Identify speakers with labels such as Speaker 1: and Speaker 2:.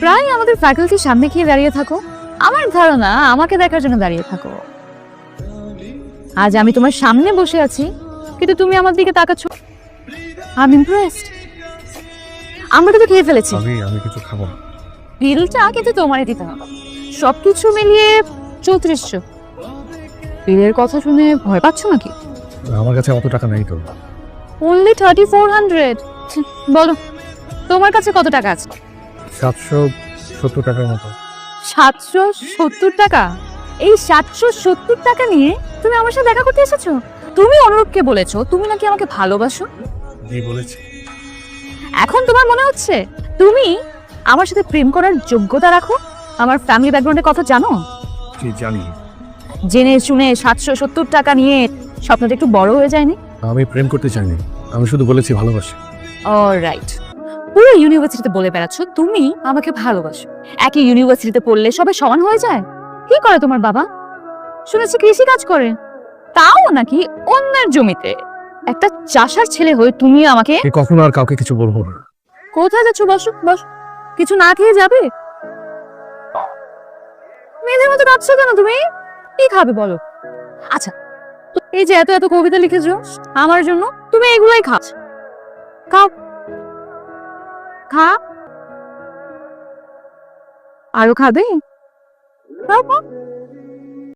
Speaker 1: প্রায় আমাদের ফ্যাকাল্টির সামনে গিয়ে দাঁড়িয়ে থাকো। আমার ধারণা আমাকে দেখার জন্য দাঁড়িয়ে থাকো। আজ আমি তোমার সামনে বসে আছি কিন্তু তুমি আমার দিকে তাকাচ্ছ। আই ইমপ্রেসড আমরা তো খেয়ে ফেলেছি।
Speaker 2: আমি আমি কিছু খাব না।
Speaker 1: বিলটা কিন্তু তোমারই দিতে হবে। সবকিছু মিলিয়ে চৌত্রিশশো বিলের কথা শুনে ভয় পাচ্ছ নাকি?
Speaker 2: আমার কাছে অত টাকা নেই তো।
Speaker 1: অনলি থার্টি ফোর হান্ড্রেড বলো তোমার কাছে কত টাকা আছে?
Speaker 2: সাতশো সত্তর টাকার মতো।
Speaker 1: সাতশো সত্তর টাকা? এই সাতশো সত্তর টাকা নিয়ে তুমি আমার সাথে দেখা করতে এসেছ? তুমি অনুরূপকে বলেছ তুমি নাকি আমাকে ভালোবাসো?
Speaker 2: জি বলেছি।
Speaker 1: এখন তোমার মনে হচ্ছে তুমি আমার সাথে প্রেম করার যোগ্যতা রাখো? আমার ফ্যামিলি ব্যাকগ্রাউন্ডের কথা জানো?
Speaker 2: জি জানি।
Speaker 1: জেনে শুনে সাতশো সত্তর টাকা নিয়ে স্বপ্নটা একটু বড় হয়ে যায়নি?
Speaker 2: আমি প্রেম করতে চাইনি। আমি শুধু বলেছি ভালোবাসি।
Speaker 1: রাইট পুরো ইউনিভার্সিটিতে বলে বেড়াচ্ছ তুমি আমাকে ভালোবাসো। একই ইউনিভার্সিটিতে পড়লে সবাই সমান হয়ে যায়? কি করে তোমার বাবা? শুনেছি কৃষি কাজ করে। তাও নাকি অন্যের জমিতে? একটা চাষার ছেলে হয়ে তুমি আমাকে
Speaker 2: কখনো আর কাউকে কিছু বলব না।
Speaker 1: কোথায় যাচ্ছ? বসো বস। কিছু না খেয়ে যাবে? মেয়েদের মতো কাঁদছো কেন তুমি? কি খাবে বলো? আচ্ছা এই যে এত এত কবিতা লিখেছো আমার জন্য তুমি এগুলাই খাচ্ছ। খাও। খা আরও খাবে খাও খাও